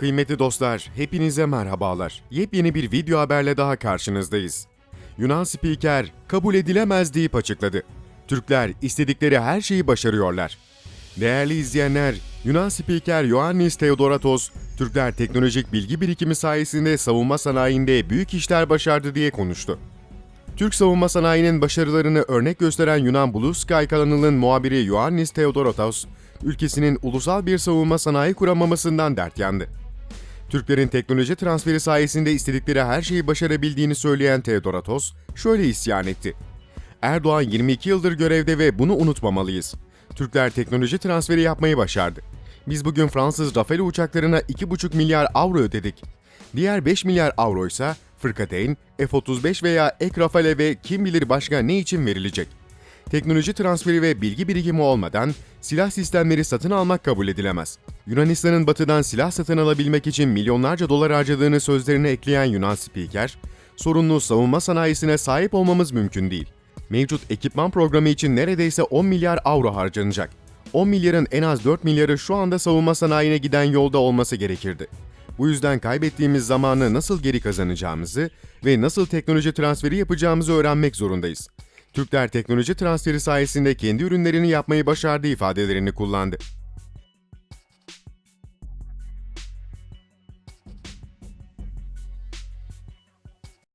Kıymetli dostlar, hepinize merhabalar. Yepyeni bir video haberle daha karşınızdayız. Yunan spiker kabul edilemez deyip açıkladı. Türkler istedikleri her şeyi başarıyorlar. Değerli izleyenler, Yunan spiker Ioannis Theodoratos, Türkler teknolojik bilgi birikimi sayesinde savunma sanayinde büyük işler başardı diye konuştu. Türk savunma sanayinin başarılarını örnek gösteren Yunan Blue Sky kanalının muhabiri Ioannis Theodoratos, ülkesinin ulusal bir savunma sanayi kuramamasından dert yandı. Türklerin teknoloji transferi sayesinde istedikleri her şeyi başarabildiğini söyleyen Theodoratos şöyle isyan etti. Erdoğan 22 yıldır görevde ve bunu unutmamalıyız. Türkler teknoloji transferi yapmayı başardı. Biz bugün Fransız Rafale uçaklarına 2,5 milyar avro ödedik. Diğer 5 milyar avro ise Fırkateyn, F-35 veya Ek Rafale ve kim bilir başka ne için verilecek. Teknoloji transferi ve bilgi birikimi olmadan silah sistemleri satın almak kabul edilemez. Yunanistan'ın batıdan silah satın alabilmek için milyonlarca dolar harcadığını sözlerine ekleyen Yunan spiker, sorunlu savunma sanayisine sahip olmamız mümkün değil. Mevcut ekipman programı için neredeyse 10 milyar avro harcanacak. 10 milyarın en az 4 milyarı şu anda savunma sanayine giden yolda olması gerekirdi. Bu yüzden kaybettiğimiz zamanı nasıl geri kazanacağımızı ve nasıl teknoloji transferi yapacağımızı öğrenmek zorundayız. Türkler teknoloji transferi sayesinde kendi ürünlerini yapmayı başardı ifadelerini kullandı.